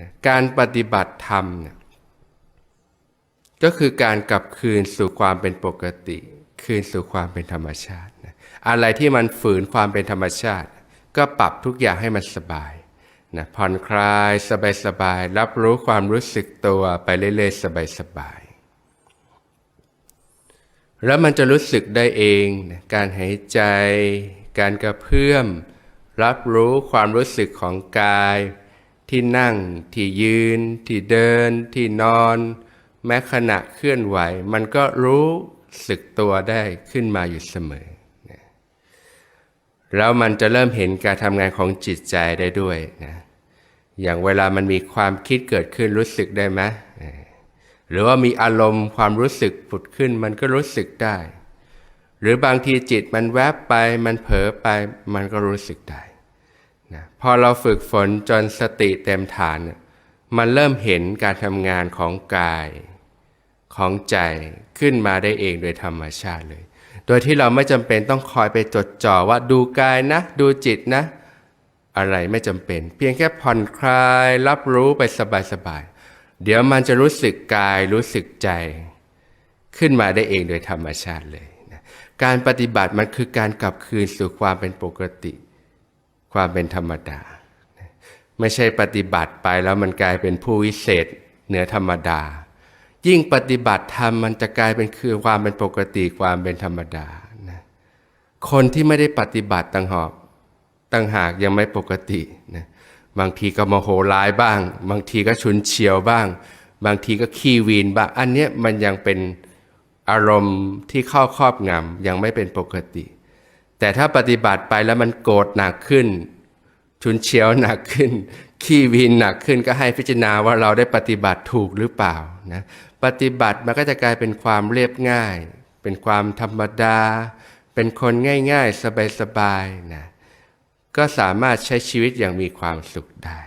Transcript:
นะการปฏิบัติธรรมนี่ยก็คือการกลับคืนสู่ความเป็นปกติ คืนสู่ความเป็นธรรมชาตินะอะไรที่มันฝืนความเป็นธรรมชาติ ก็ปรับทุกอย่างให้มันสบายนะผ่อนคลายสบายๆรับรู้ความรู้สึกตัวไปเรื่อยๆสบายๆแล้วมันจะรู้สึกได้เองนะการหายใจ การกระเพื่อม รับรู้ความรู้สึกของกาย ที่นั่ง ที่ยืน ที่เดิน ที่นอน แม้ขณะเคลื่อนไหว มันก็รู้สึกตัวได้ขึ้นมาอยู่เสมอ แล้วมันจะเริ่มเห็นการทำงานของจิตใจได้ด้วยนะอย่างเวลามันมีความคิดเกิดขึ้นรู้สึกได้ไหมหรือว่ามีอารมณ์ความรู้สึกผุดขึ้นมันก็รู้สึกได้ หรือบางทีจิตมันแวบไปมันเผลอไปมันก็รู้สึกได้ นะพอเราฝึกฝนจนสติเต็มฐาน มันเริ่มเห็นการทำงานของกาย ของใจขึ้นมาได้เองโดยธรรมชาติเลย โดยที่เราไม่จำเป็นต้องคอยไปจดจ่อว่าดูกายนะ ดูจิตนะ อะไรไม่จำเป็น เพียงแค่ผ่อนคลายรับรู้ไปสบายๆเดี๋ยวมันจะรู้สึกกายรู้สึกใจ ขึ้นมาได้เองโดยธรรมชาติเลยนะการปฏิบัติมันคือการกลับคืนสู่ความเป็นปกติ ความเป็นธรรมดา ไม่ใช่ปฏิบัติไปแล้วมันกลายเป็นผู้วิเศษเหนือธรรมดา ยิ่งปฏิบัติธรรมมันจะกลายเป็นคือความเป็นปกติความเป็นธรรมดานะคนที่ไม่ได้ปฏิบัติต่างหากต่างหากยังไม่ปกตินะบางทีก็โมโหร้ายบ้าง บางทีก็ชุนเฉียวบ้าง บางทีก็ขี้วีนบ้างอันเนี้ยมันยังเป็นอารมณ์ที่เข้าครอบงำยังไม่เป็นปกติ แต่ถ้าปฏิบัติไปแล้วมันโกรธหนักขึ้น ชุนเฉียวหนักขึ้น ขี้วีนหนักขึ้นก็ให้พิจารณาว่าเราได้ปฏิบัติถูกหรือเปล่านะปฏิบัติมันก็จะกลายเป็นความเรียบง่าย เป็นความธรรมดา เป็นคนง่าย ๆ สบายๆนะก็สามารถใช้ชีวิตอย่างมีความสุขได้